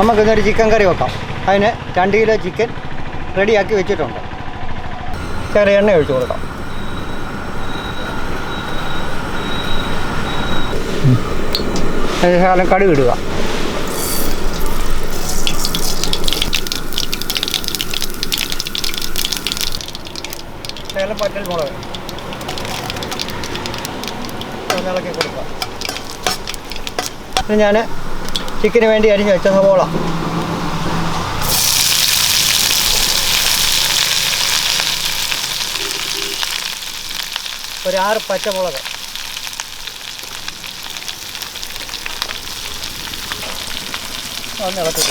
നമുക്കിന്നൊരു ചിക്കൻ കറി വെക്കാം. അതിന് രണ്ട് കിലോ ചിക്കൻ റെഡിയാക്കി വെച്ചിട്ടുണ്ട്. ചെറിയ എണ്ണ ഒഴിച്ചു കൊടുക്കാം. ശകലം കടുക് ഇടുക. പറ്റൽ മുളക്. ഇളക്കി കൊടുക്കാം. ഞാൻ ചിക്കന് വേണ്ടി അരിഞ്ഞ് വെച്ച സവോള ഒരാറ് പച്ചമുളക്. ഒന്ന് ഇളക്കി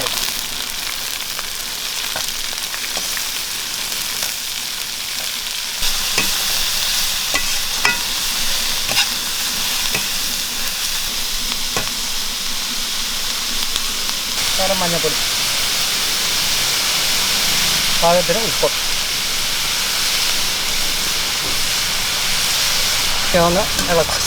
ശകലം മഞ്ഞപ്പൊടി. പാകത്തിന് ഉപ്പ്. ഒന്ന് ഇളക്കാം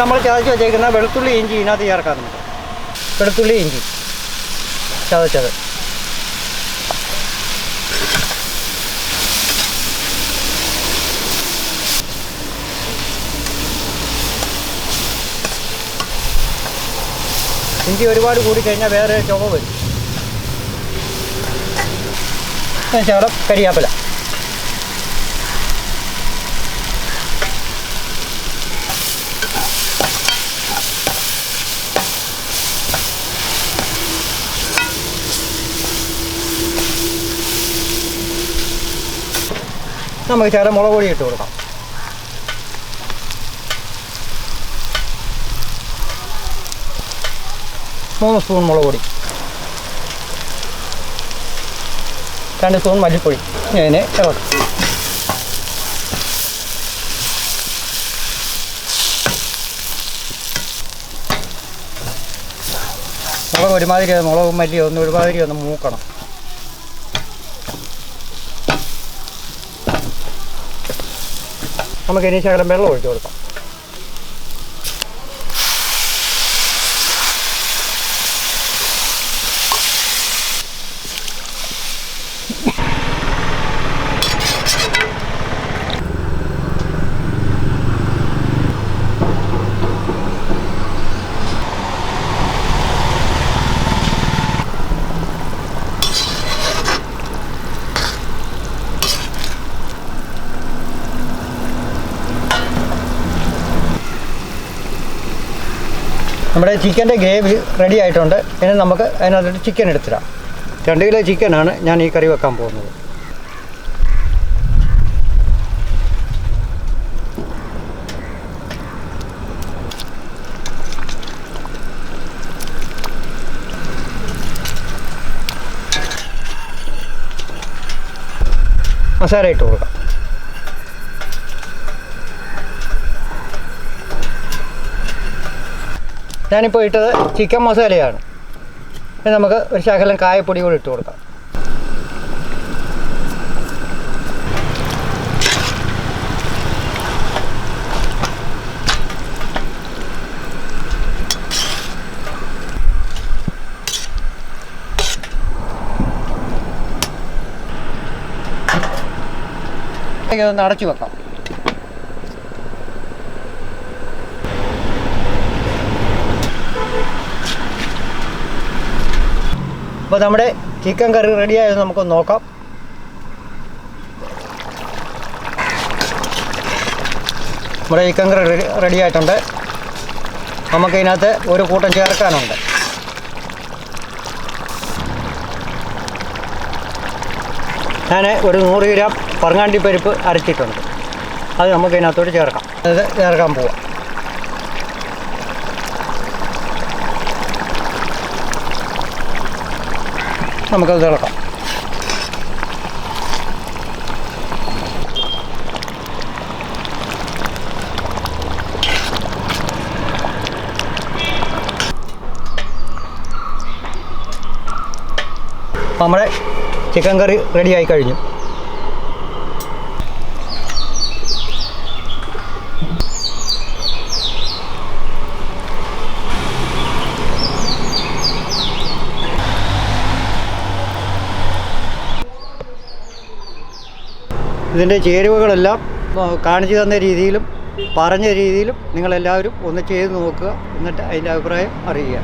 നമ്മൾ ചതച്ച് വെച്ചേക്കുന്ന വെളുത്തുള്ളി ഇഞ്ചി ഇതിനകത്ത് ചേർക്കാം നമുക്ക് വെളുത്തുള്ളി ഇഞ്ചി. ചതച്ചത്. ഇഞ്ചി ഒരുപാട് കൂടിക്കഴിഞ്ഞാൽ വേറെ ചുവ വരും. ശകലം കരിയാപ്പില. നമുക്ക് ചേട്ടൻ മുളക് പൊടി ഇട്ട് കൊടുക്കാം. മൂന്ന് സ്പൂൺ മുളക് പൊടി. രണ്ട് സ്പൂൺ മല്ലിപ്പൊടി. ഇനി അതിനെ ഇളക്കും മുളക് ഒരുമാതിരി മുളകും മല്ലി ഒന്ന് ഒരുമാതിരി ഒന്ന് മൂക്കണം. നമുക്ക് ഇനി ശകലം വെള്ളം ഒഴിച്ചു കൊടുക്കാം. നമ്മുടെ ചിക്കന്റെ ഗ്രേവി റെഡി ആയിട്ടുണ്ട്. ഇനി നമുക്ക് അതിനകത്തോട്ട് ചിക്കൻ എടുത്തിടാം. രണ്ട് കിലോ ചിക്കനാണ് ഞാൻ ഈ കറി വെക്കാൻ പോകുന്നത്. മസാല ഇട്ട് കൊടുക്കാം. ഞാനിപ്പോൾ ഇട്ടത് ചിക്കൻ മസാലയാണ്. ഇനി നമുക്ക് ഒരു ശകലം കായപ്പൊടി കൂടി ഇട്ട് കൊടുക്കാം. ഇതൊന്ന് അടച്ചു വെക്കാം. അപ്പോൾ നമ്മുടെ ചിക്കൻ കറി റെഡിയായത് നമുക്ക് നോക്കാം. നമ്മുടെ ചിക്കൻ കറി റെഡി ആയിട്ടുണ്ട്. നമുക്ക് ഇതിനകത്ത് ഒരു കൂട്ടം ചേർക്കാനുണ്ട്. ഞാൻ ഒരു നൂറ് ഗ്രാം പറങ്ങാണ്ടി പരിപ്പ് അരച്ചിട്ടുണ്ട്. അത് നമുക്ക് ഇതിനകത്തോട്ട് ചേർക്കാം. അത് ചേർക്കാൻ പോവാം. നമുക്കത് തിളക്കാം. നമ്മുടെ ചിക്കൻ കറി റെഡി ആയി കഴിഞ്ഞു. ഇതിന്റെ ചേരുവകളെല്ലാം കാണിച്ചു തന്ന രീതിയിലും പറഞ്ഞ രീതിയിലും നിങ്ങളെല്ലാവരും ഒന്ന് ചെയ്ത് നോക്കുക. എന്നിട്ട് അതിന്റെ അഭിപ്രായം അറിയുക.